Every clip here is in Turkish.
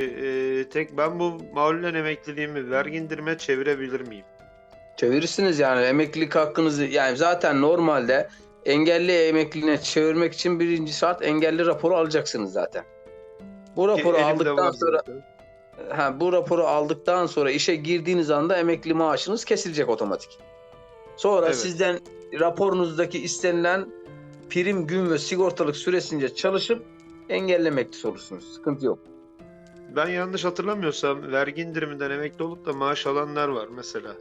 Ee, tek ben bu mahallen emekliliğimi vergi indirime çevirebilir miyim? Çevirirsiniz yani emeklilik hakkınızı yani zaten normalde engelli emekliliğine çevirmek için birinci şart engelli raporu alacaksınız zaten. Bu raporu elimde aldıktan sonra ha, bu raporu aldıktan sonra işe girdiğiniz anda emekli maaşınız kesilecek otomatik. Sonra Evet. sizden raporunuzdaki istenilen prim gün ve sigortalık süresince çalışıp engelli emekli olursunuz. Sıkıntı yok. Ben yanlış hatırlamıyorsam vergi indiriminden emekli olup da maaş alanlar var mesela.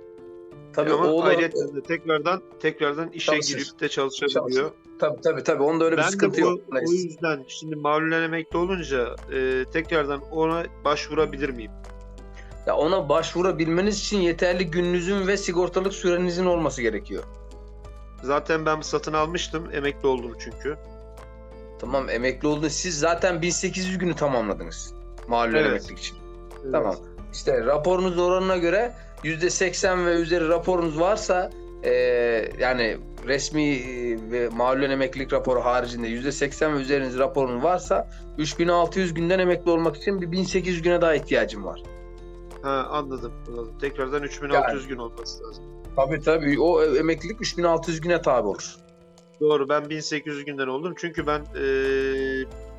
Tabii Ama o da- ayrıca de tekrardan tekrardan işe Çalışır. girip de çalışabiliyor. tabii tabii tabii onda öyle bir Ben de sıkıntı bu, yok. o yüzden şimdi mahallen emekli olunca e, tekrardan ona başvurabilir miyim? Ya ona başvurabilmeniz için yeterli gününüzün ve sigortalık sürenizin olması gerekiyor. Zaten ben satın almıştım. Emekli oldum çünkü. Tamam emekli oldunuz. Siz zaten 1800 günü tamamladınız. Mahalle Evet. emeklilik için. Tamam. İşte raporunuz oranına göre %80 ve üzeri raporunuz varsa eee, yani resmi eee, ve mahalle emeklilik raporu haricinde %80 ve üzeriniz raporunuz varsa 3600 günden emekli olmak için bir 1800 güne daha ihtiyacım var. Ha anladım. anladım. Tekrardan 3600 gün olması lazım. Tabii tabii o emeklilik 3600 güne tabi olur. Doğru ben 1800 günden oldum. Çünkü ben e,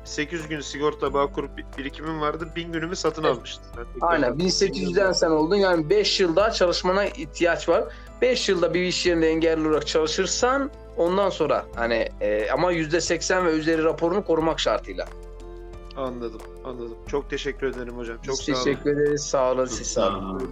800 gün sigorta bağkur bir- birikimim vardı. 1000 günümü satın Evet. almıştım. Ben Aynen 1800'den sen oldun yani 5 yıl daha çalışmana ihtiyaç var. 5 yılda bir iş yerinde engelli olarak çalışırsan ondan sonra hani e, ama %80 ve üzeri raporunu korumak şartıyla. Anladım. Anladım. Çok teşekkür ederim hocam. Çok Biz sağ olun. teşekkür ederiz. Sağ olun. Siz sağ olun. Sağ olun.